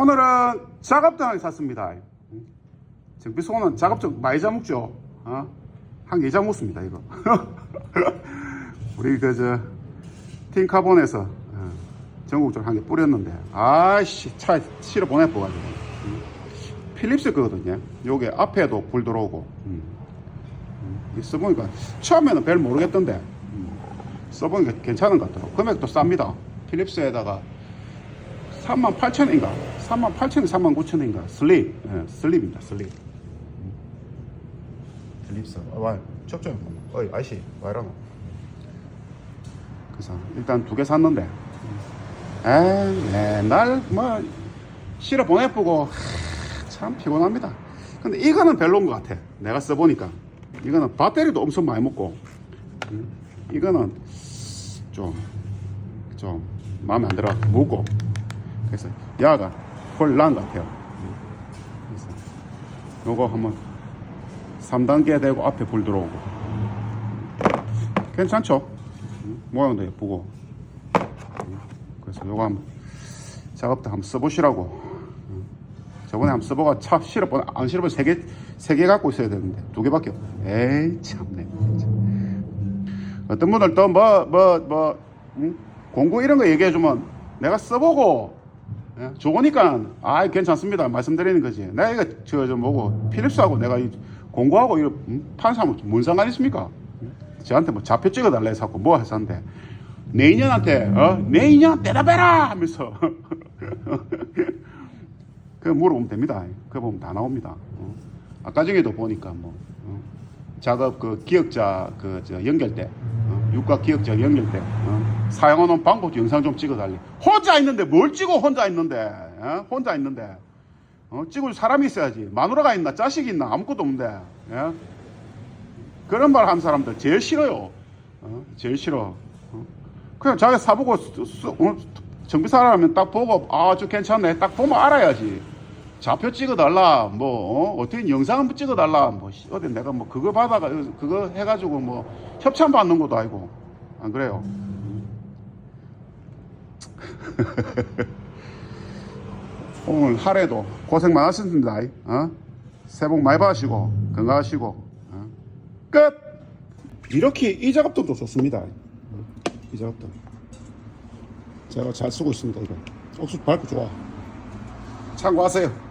오늘은 작업등을 샀습니다. 정비소는 작업등 많이 잡먹죠. 어? 한개 잡먹습니다, 이거. 우리 그저 틴카본에서 어, 전국적으로 한 개 뿌렸는데 아씨 차에 실어 보내버가지고 필립스 거거든요. 요게 앞에도 불 들어오고 음. 음. 이 써보니까 처음에는 별 모르겠던데 음. 써보니까 괜찮은 것 같더라고. 금액도 쌉니다. 필립스에다가 3만 8천인가? 3만 8천에 3만 9천인가? 슬립. 예, 슬립입니다. 슬립. 음. 필립스. 아, 와, 척좀 어이, 아이씨, 와 이러노? 그래서 일단 두 개 샀는데, 에이, 맨날 뭐 실어 보내보고 하, 참 피곤합니다. 근데 이거는 별로인 것 같아. 내가 써보니까. 이거는 배터리도 엄청 많이 먹고, 음, 이거는 좀, 좀 마음에 안 들어. 무겁고. 그래서 야가 훨 나은 것 같아요. 그래서 요거 한번 3단계 되고 앞에 불 들어오고 괜찮죠? 모양도 예쁘고 그래서 요거 한번 작업도 한번 써보시라고 저번에 한번 써보고 차 실어보 안 실어보 세개 세 개 갖고 있어야 되는데 두 개밖에 없 에이 참네. 어떤 분들 또 뭐 뭐뭐 공구 이런 거 얘기해 주면 내가 써보고 예, 좋으니까 아 괜찮습니다. 말씀드리는 거지. 내가 이거 저저 뭐고 필립스하고 내가 이 공구하고 이거 음? 판사하면 뭔 상관 있습니까? 저한테 뭐 좌표 찍어 달라 해서 뭐 했었는데. 내 인연한테 어 내 인연 대답해라 하면서. 그 물어보면 됩니다. 그거 보면 다 나옵니다. 어. 아까 전에도 보니까 뭐 어. 작업 그 기억자 그 저 연결 때. 어, 육각 기억자 연결 때 어, 사용하는 방법 영상 좀 찍어달래 혼자 있는데 뭘 찍어 혼자 있는데 어? 혼자 있는데 어? 찍을 사람이 있어야지 마누라가 있나 자식이 있나 아무것도 없는데 예? 그런 말 하는 사람들 제일 싫어요 어? 제일 싫어 어? 그냥 자기 사보고 어? 정비사라면 딱 보고 아저 괜찮네 딱 보면 알아야지 좌표 찍어달라 뭐 어? 떻게 영상 찍어달라 뭐 씨, 어디 내가 뭐 그거 받아가 그거 해가지고 뭐 협찬 받는 것도 아니고. 안 그래요? 오늘 하루에도 고생 많으셨습니다. 어? 새해 복 많이 받으시고 건강하시고 어? 끝! 이렇게 이 작업도 좋습니다. 이 작업도 제가 잘 쓰고 있습니다 이거. 옥수수 밝고 좋아. 참고하세요